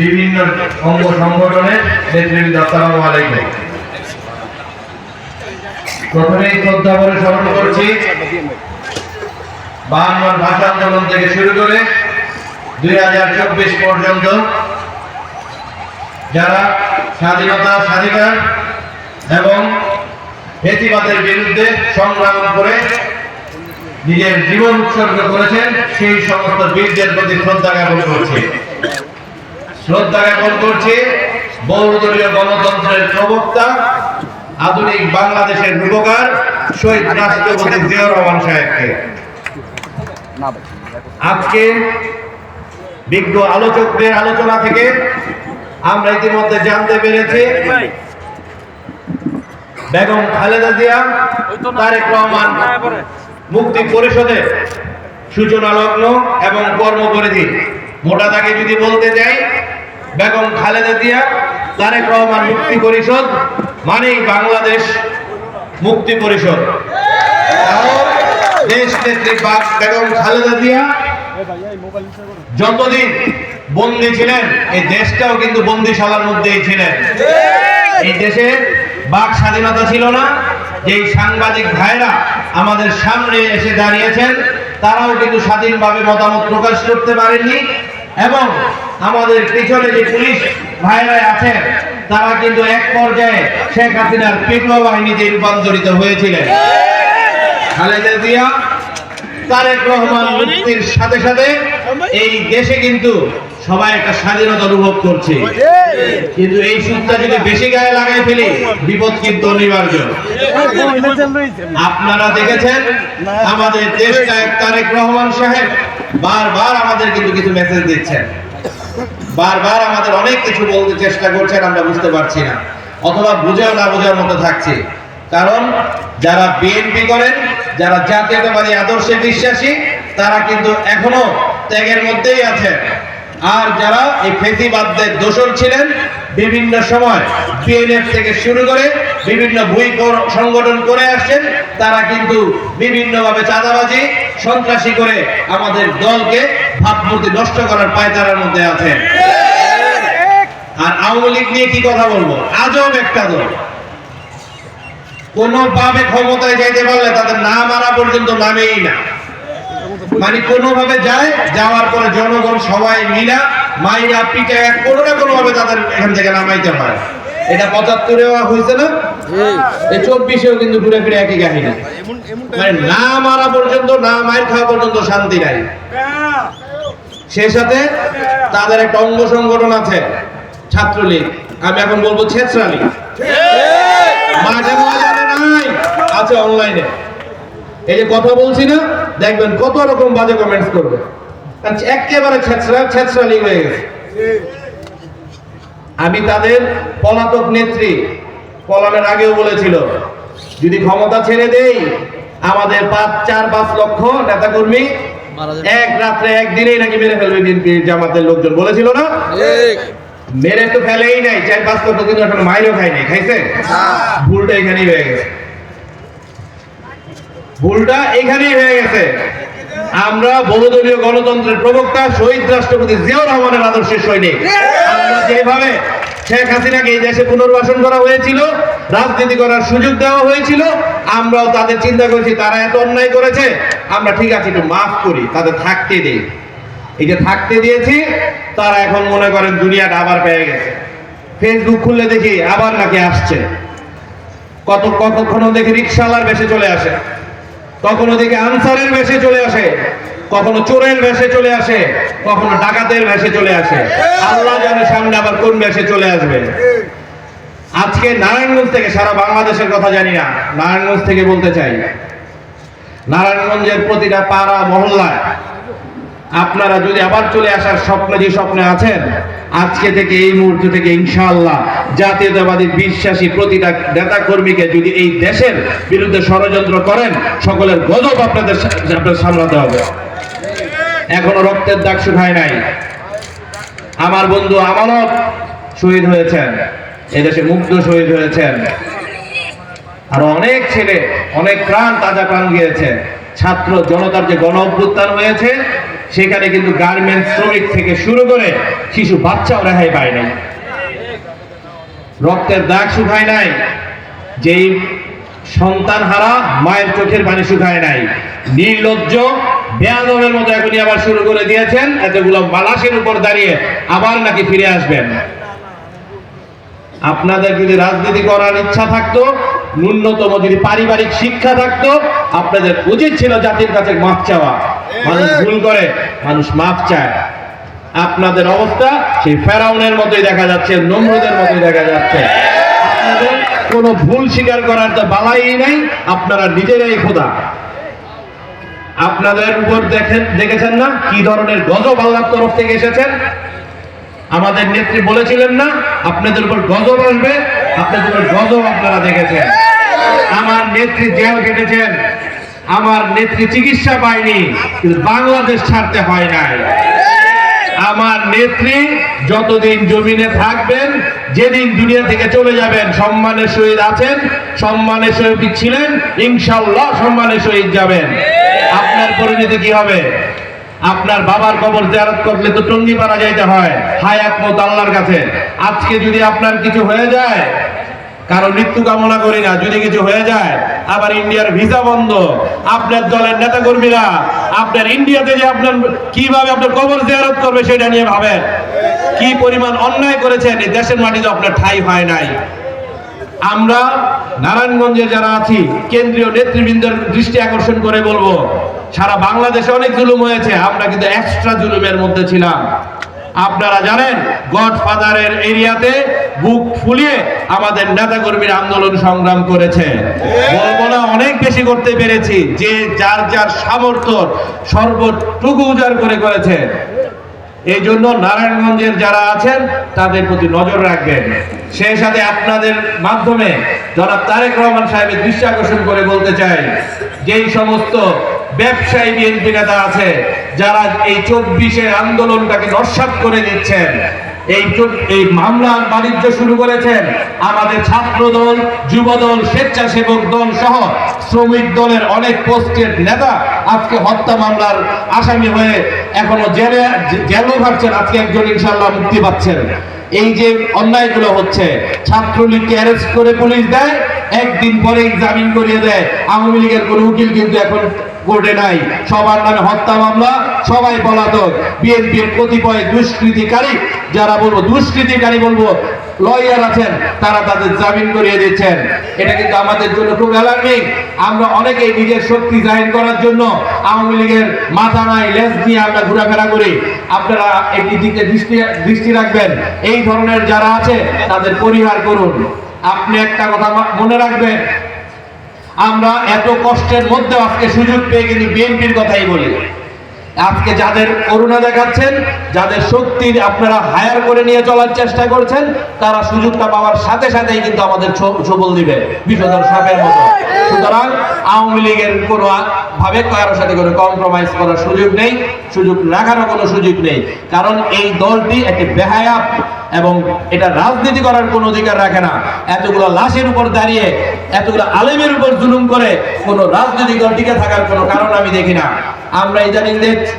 বিভিন্ন অঙ্গ সংগঠনের নেতৃবৃন্দ, আসসালামু আলাইকুম। প্রথমেই শ্রদ্ধা করে স্মরণ করছি বাংলার ভাষা আন্দোলন থেকে শুরু করে দুই হাজার চব্বিশ পর্যন্ত যারা স্বাধীনতা স্বাধিকার এবং ফেসিবাদের বিরুদ্ধে সংগ্রাম করে নিজের জীবন উৎসর্গ করেছেন, সেই সমস্ত বীরদের প্রতি শ্রদ্ধা জ্ঞাপন করছি। শ্রদ্ধা জ্ঞাপন করছে বহুদলীয় গণতন্ত্রের প্রবক্তা, আধুনিক বাংলাদেশের রূপকার শহীদ রাষ্ট্রপতি জিয়াউর রহমান সাহেবকে। আজকে বিজ্ঞ আলোচকদের আলোচনা থেকে আমরা ইতিমধ্যে জানতে পেরেছি, বেগম খালেদা জিয়া, তারেক রহমান মুক্তি পরিষদের সূচনা লগ্ন এবং কর্মপরিধি। মোটা তাকে যদি বলতে যাই, বেগম খালেদা জিয়া, তারেক রহমান মুক্তি পরিষদ, মানেই বাংলাদেশ মুক্তি পরিষদ। দেশ নেত্রী বেগম খালেদা জিয়া যতদিন বন্দি ছিলেন, এই দেশটাও কিন্তু বন্দিশালার মধ্যেই ছিলেন। এই দেশে বাক স্বাধীনতা ছিল না যেই সাংবাদিক ভাইরা আমাদের সামনে এসে দাঁড়িয়েছেন, তারাও কিন্তু স্বাধীনভাবে মতামত প্রকাশ করতে পারেননি এবং আমাদের পিছনে যে পুলিশ ভাইরা আছেন, তারা কিন্তু এক পর্যায়ে শেখ হাসিনার পেটুয়া বাহিনীতে রূপান্তরিত হয়েছিলেন। খালেদা জিয়া, তারেক রহমান মুক্তির সাথে সাথে এই দেশে কিন্তু সবাই একটা স্বাধীনতা অনুভব করছে। কিন্তু এই সুখটা যদি বেশি গায়ে লাগাই ফেলি, বিপদ কিন্তু অনিবার্য। আপনারা দেখেছেন? আমাদের দেশ নায়ক তারেক রহমান সাহেব বারবার আমাদের কিন্তু কিছু মেসেজ দিচ্ছেন। বারবার আমাদের অনেক কিছু বলতে চেষ্টা করছেন, আমরা বুঝতে পারছি না। অথবা বুঝেও না বোঝার মতো থাকছি। কারণ যারা বিএনপি করেন, যারা জাতীয়তাবাদী, আদর্শে বিশ্বাসী, তারা কিন্তু এখনও ত্যাগের মধ্যেই আছেন। আর যারা এই ফেসিবাদদের দোষর ছিলেন, বিভিন্ন সময় বিএনএফ থেকে শুরু করে বিভিন্ন ভুই সংগঠন করে আসছেন, তারা কিন্তু বিভিন্নভাবে চাঁদাবাজি, সন্ত্রাসী করে আমাদের দলকে ভাবমূর্তি নষ্ট করার পায়তারার মধ্যে আছেন। আর আওয়ামী লীগ নিয়ে কি কথা বলব? আজব একটা দল। কোনোভাবে ক্ষমতায় যাইতে পারলে তাদের না মারা পর্যন্ত নামেই না। মানে কোনোভাবে যায় যাওয়ার পরে জনগণ সবাই মিলা মাইরা পিঠে কোনো না কোনো ভাবে তাদের এখান থেকে নামাইতে হয়। এটা পঁচাত্তরেও হয়েছে না? এই চব্বিশেও কিন্তু ঘুরে ফিরে একই কাহিনী। মানে না মারা পর্যন্ত না মায়ের খাওয়া পর্যন্ত শান্তি নাই। সে সাথে তাদের একটা অঙ্গ সংগঠন আছে ছাত্রলীগ। আমি এখন বলব ছেত্রালীগ। মাঠে ময়দানে নাই আছে অনলাইনে এই যে কথা বলছি না দেখবেন কত রকম বাজে কমেন্টস করবে। একেবারে ছেঁচড়া ছেঁচড়ালি হয়ে গেছে। আমি তাদের পলাতক নেত্রী পলানের আগেও বলেছিল যদি ক্ষমতা ছেড়ে দেই আমাদের পাঁচ চার পাঁচ লক্ষ নেতাকর্মী এক রাত্রে একদিনেই নাকি মেরে ফেলবে বিএনপি জামাতের লোকজন। বলেছিল না? মেরে তো ফেলেই নাই চার পাঁচ লক্ষ কিন্তু এখন মাইরও খাই নাই। খাইছে? ভুলটা এখানেই হয়ে গেছে। ভুলটা এখানেই হয়ে গেছে। আমরা বহুদলীয় গণতন্ত্রের প্রবক্তা, শহীদ রাষ্ট্রপতি জিয়াউর রহমানের আদর্শের সৈনিক। আমরা যেভাবে শেখ হাসিনাকে এই দেশে পুনর্বাসন করা হয়েছিল, রাজনীতি করার সুযোগ দেওয়া হয়েছিল, আমরাও তাদের চিন্তা করেছি, তারা এত অন্যায় করেছে, আমরা ঠিক আছে, একটু মাফ করি, তাদের থাকতে দিই। এই যে থাকতে দিয়েছি, তারা এখন মনে করেন দুনিয়াটা আবার পেয়ে গেছে। ফেসবুক খুললে দেখি আবার নাকি আসছে। কত কতক্ষণ দেখি রিক্সাওয়ালার বেশে চলে আসে। কখনো ওদিকে আনসারের বেশে চলে আসে, কখনো চোরের বেশে চলে আসে, কখনো ডাকাতের বেশে চলে আসে। আল্লাহ জানে সামনে আবার কোন বেশে চলে আসবে। আজকে নারায়ণগঞ্জ থেকে সারা বাংলাদেশের কথা জানি না, নারায়ণগঞ্জ থেকে বলতে চাই। নারায়ণগঞ্জের প্রতিটা পাড়া, মহল্লায় আপনারা যদি আবার চলে আসার স্বপ্নে যে স্বপ্নে আছেন, আজকে থেকে এই মুহূর্ত থেকে ইনশাআল্লাহ জাতীয়তাবাদী বিশ্বাসী প্রতিটা নেতা কর্মীকে যদি এই দেশের বিরুদ্ধে ষড়যন্ত্র করেন, সকলের গজব আপনাদের আপনাদের সামলাতে হবে। এখনও রক্তের দাগ শুকায় নাই। আমার বন্ধু আমানত শহীদ হয়েছেন। এদেশে মুগ্ধ শহীদ হয়েছেন। আর অনেক ছেলে, অনেক প্রাণ তাজা প্রাণ গিয়েছে। ছাত্র জনতার যে গণ অভ্যুত্থান হয়েছে সেখানে কিন্তু গার্মেন্টস শ্রমিক থেকে শুরু করে শিশু বাচ্চাও রেহাই পায় নাই। রক্তের দাগ শুকায় নাই, যেই সন্তান হারা মায়ের চোখের পানি শুকায় নাই। নির্লজ্জ বেয়াদবের মতো এখনই আবার শুরু করে দিয়েছেন, এতগুলো বালাসের উপর দাঁড়িয়ে আবার নাকি ফিরে আসবেন। আপনাদের যদি রাজনীতি করার ইচ্ছা থাকতো, ন্যূনতম যদি পারিবারিক শিক্ষা থাকতো, আপনাদের উচিত ছিল জাতির কাছে মাফ চাওয়া। মানুষ ভুল করে মানুষ মাফ চায়। আপনাদের অবস্থা সেই ফেরাউনের মতোই দেখা যাচ্ছে নম্রদের মতোই দেখা যাচ্ছে। আপনাদের কোনো ভুল স্বীকার করার তো বালাই নাই আপনারা নিজেরাই খোদা। আপনাদের উপর দেখেন দেখেছেন না কি ধরনের গজব আল্লাহর তরফ থেকে এসেছেন আমাদের নেত্রী বলেছিলেন না আপনাদের উপর গজব আসবে আপনাদের উপর গজব আপনারা দেখেছেন। আমার নেত্রী জেল কেটেছেন আমার নেত্রী চিকিৎসা পায়নি, কিন্তু বাংলাদেশ ছাড়তে হয় নাই। আমার নেত্রী যতদিন জমিনে থাকবেন, যেদিন দুনিয়া থেকে চলে যাবেন, সম্মানের সহিত আছেন, সম্মানের সহিত ছিলেন ইনশাল্লাহ সম্মানের সহিত যাবেন। আপনার পরিণতি কি হবে? আপনার বাবার কবর জিয়ারত করলে তো টঙ্গি পাড়া যাইতে হয়, হায়াত মত আল্লাহর কাছে। আজকে যদি আপনার কিছু হয়ে যায় কারও মৃত্যু কামনা করি না। যদি কিছু হয়ে যায়, আবার ইন্ডিয়ার ভিসা বন্ধ। আপনার দলের নেতা কর্মীরা আপনার ইন্ডিয়াতে যে আপনার কীভাবে আপনার কবর জিয়ারত করবে সেটা নিয়ে ভাবেন। কি পরিমাণ অন্যায় করেছেন, এই দেশের মাটিতে আপনার ঠাই হয় নাই। আমরা নারায়ণগঞ্জে যারা আছি, কেন্দ্রীয় নেতৃবৃন্দের দৃষ্টি আকর্ষণ করে বলব, সারা বাংলাদেশে অনেক জুলুম হয়েছে, আমরা কিন্তু এক্সট্রা জুলুমের মধ্যে ছিলাম। আপনারা জানেন, গডফাদারের এরিয়াতে বুক ফুলিয়ে আমাদের নেতাকর্মীরা আন্দোলন সংগ্রাম করেছে। বলব না, অনেক বেশি করতে পেরেছি, যে যার যার সামর্থ্য সর্বটুকু উজাড় করে করেছে। এই জন্য নারায়ণগঞ্জের যারা আছেন, তাদের প্রতি নজর রাখবেন। সেই সাথে আপনাদের মাধ্যমে জনাব তারেক রহমান সাহেবের দৃষ্টি আকর্ষণ করে বলতে চাই, যেই সমস্ত ব্যবসায়ী বিএনপি নেতা আছে যারা এই চব্বিশের আন্দোলনটাকে নস্বাত করে দিচ্ছেন এই এই মামলা বাণিজ্য শুরু করেছেন আমাদের ছাত্র দল যুব দল স্বেচ্ছাসেবক দল সহ শ্রমিক দলের অনেক পোস্টের নেতা আজকে হত্যা মামলার আসামি হয়ে এখনও জেলে জেলও ভাবছেন আজকে একজন ইনশাল্লাহ মুক্তি পাচ্ছেন। এই যে অন্যায়গুলো হচ্ছে, ছাত্রলীগকে অ্যারেস্ট করে পুলিশ দেয়, একদিন পরেই জামিন করিয়ে দেয়। আওয়ামী লীগের কোনো উকিল কিন্তু এখন কোর্টে নাই। সবার নামে হত্যা মামলা, সবাই পলাতক। বিএনপির কতিপয় দুষ্কৃতিকারী, যারা বলব দুষ্কৃতিকারী বলব, লয়ার আছেন, তারা তাদের জামিন করিয়ে দিচ্ছেন। এটা কিন্তু আমাদের জন্য খুব অ্যালার্মিং আমরা অনেকেই নিজের শক্তি জাহির করার জন্য আওয়ামী লীগের মাথা নাই, লেজ নিয়ে আমরা ঘোরাফেরা করি। আপনারা এই দিকে দৃষ্টি দৃষ্টি রাখবেন। এই ধরনের যারা আছে, তাদের পরিহার করুন। আপনি একটা কথা মনে রাখবেন আমরা এত কষ্টের মধ্যে আজকে সুযোগ পেয়ে কিন্তু বিএনপির কথাই বলি। আজকে যাদের করুণা দেখাচ্ছেন, যাদের শক্তি আপনারা হায়ার করে নিয়ে চলার চেষ্টা করছেন, তারা সুযোগটা পাওয়ার সাথে সাথেই কিন্তু আমাদের সবল দিবে বিষধর সাপের মতো। সুতরাং আওয়ামী লীগের কোনো ভাবে কারোর সাথে কোনো কম্প্রোমাইজ করার সুযোগ নেই, সুযোগ রাখারও কোনো সুযোগ নেই। কারণ এই দলটি একটি বেহায়া এবং এটা রাজনীতি করার কোনো অধিকার রাখে না। এতগুলো লাশের উপর দাঁড়িয়ে, এতগুলো আলেমের উপর জুলুম করে কোনো রাজনৈতিক দল টিকে থাকার কোনো কারণ আমি দেখি না। আমরা ইদানিং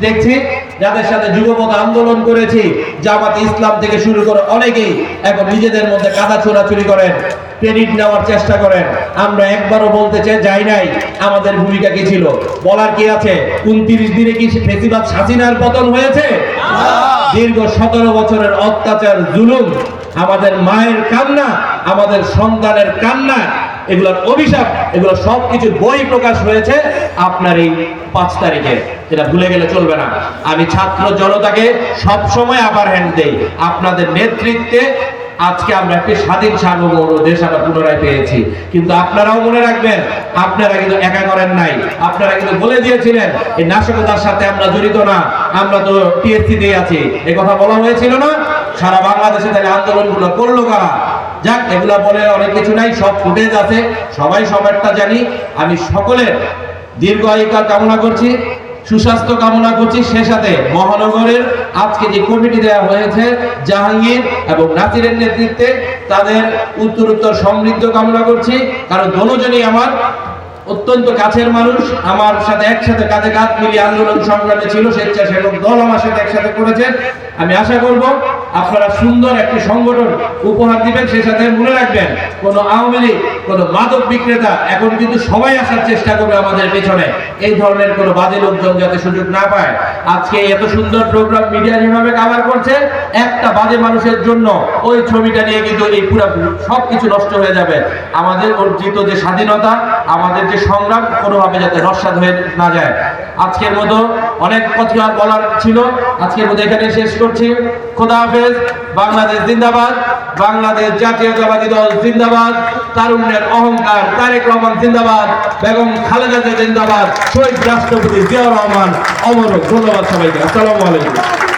দেখছি, যাদের সাথে যুগপথ আন্দোলন করেছি, জামাত ইসলাম থেকে শুরু করে অনেকেই এখন নিজেদের মধ্যে কাদা ছোড়াছুরি করেন ক্রেডিট নেওয়ার চেষ্টা করেন। আমরা একবারও বলতে চাই যাই নাই, আমাদের ভূমিকা কি ছিল? বলার কি আছে? উনত্রিশ দিনে কি ফেসিবাদ হাসিনার পতন হয়েছে? দীর্ঘ সতেরো বছরের অত্যাচার, জুলুম, আমাদের মায়ের কান্না, আমাদের সন্তানের কান্না, এগুলোর অভিশাপ, এগুলো সব কিছু বই প্রকাশ হয়েছে আপনার এই পাঁচ তারিখে। এটা ভুলে গেলে চলবে না। আমি ছাত্র জনতাকে সবসময় আবার হ্যান্ড দেই। আপনাদের নেতৃত্বে আজকে আমরা একটি স্বাধীন সার্বভৌম দেশ আমরা পুনরায় পেয়েছি। কিন্তু আপনারাও মনে রাখবেন, আপনারা কিন্তু একা করেন নাই। আপনারা কিন্তু বলে দিয়েছিলেন, এই নাশকতার সাথে আমরা জড়িত না, আমরা তো টিএসসি দিয়ে আছি। এ কথা বলা হয়েছিল না? সারা বাংলাদেশে তাহলে আন্দোলনগুলো করল কারা? যাক, এগুলা বলে অনেক কিছু নাই, সব ফুটেজ আছে। সবাই সবারটা জানি। আমি সকলের দীর্ঘ আয়ুকাল কামনা করছি। সুস্বাস্থ্য কামনা করছি। সে সাথে মহানগরের আজকে যে কমিটি দেওয়া হয়েছে, জাহাঙ্গীর এবং নাসিরের নেতৃত্বে তাদের উত্তরোত্তর সমৃদ্ধ কামনা করছি। কারণ দনোজনই আমার অত্যন্ত কাছের মানুষ, আমার সাথে একসাথে কাঁধে কাঁধ মিলিয়ে আন্দোলন সংগ্রামে ছিল, স্বেচ্ছাসেবক দল আমার সাথে একসাথে করেছে। আমি আশা করব আপনারা সুন্দর একটি সংগঠন উপহার দিবেন, সেই সাথে মনে রাখবেন, কোন আওয়ামী লীগ, কোন মাদক বিক্রেতা এখন কিন্তু সবাই আসার চেষ্টা করবে আমাদের পেছনে। এই ধরনের কোনো বাজে লোকজন যাতে সুযোগ না পায়। আজকে এত সুন্দর প্রোগ্রাম মিডিয়া যেভাবে কাভার করছে, একটা বাজে মানুষের জন্য ওই ছবিটা নিয়ে কিন্তু এই পুরো সব কিছু নষ্ট হয়ে যাবে। আমাদের অর্জিত যে স্বাধীনতা, আমাদের যে সংগ্রাম, কোনোভাবে যাতে নস্বাদ হয়ে না যায়। আজকের মতো অনেক কথা বলার ছিল। আজকের মতো এখানে শেষ করছি। খোদা হাফেজ, বাংলাদেশ জিন্দাবাদ, বাংলাদেশ জাতীয়তাবাদী দল জিন্দাবাদ, তারুণ্যের অহংকার তারেক রহমান জিন্দাবাদ, বেগম খালেদা জিন্দাবাদ, শহীদ রাষ্ট্রপতি জিয়াউর রহমান, অমর ধন্যবাদ সবাইকে। আসসালামু আলাইকুম।